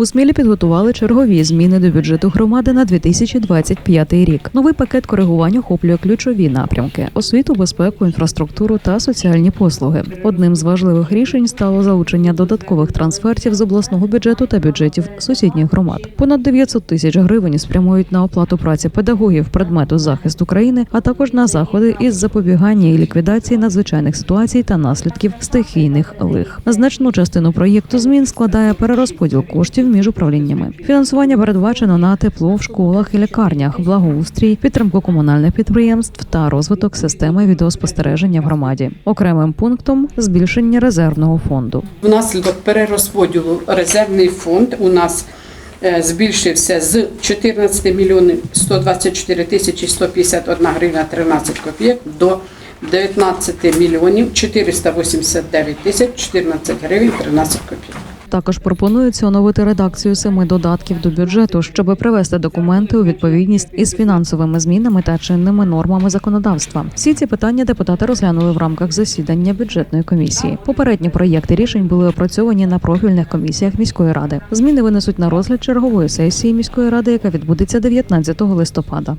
У Смілі підготували чергові зміни до бюджету громади на 2025 рік. Новий пакет коригувань охоплює ключові напрямки: освіту, безпеку, інфраструктуру та соціальні послуги. Одним з важливих рішень стало залучення додаткових трансфертів з обласного бюджету та бюджетів сусідніх громад. Понад 900 тисяч гривень спрямують на оплату праці педагогів предмету захист України, а також на заходи із запобігання і ліквідації надзвичайних ситуацій та наслідків стихійних лих. Значну частину проєкту змін складає перерозподіл коштів між управліннями. Фінансування передбачено на тепло в школах і лікарнях, благоустрій, підтримку комунальних підприємств та розвиток системи відеоспостереження в громаді. Окремим пунктом збільшення резервного фонду. Внаслідок перерозподілу резервний фонд у нас е, збільшився з 14 мільйонів 124 тисячі 151 гривня 13 копійок до 19 мільйонів 489 тисяч 14 гривень 13 копійок. Також пропонується оновити редакцію семи додатків до бюджету, щоб привести документи у відповідність із фінансовими змінами та чинними нормами законодавства. Всі ці питання депутати розглянули в рамках засідання бюджетної комісії. Попередні проєкти рішень були опрацьовані на профільних комісіях міської ради. Зміни винесуть на розгляд чергової сесії міської ради, яка відбудеться 19 листопада.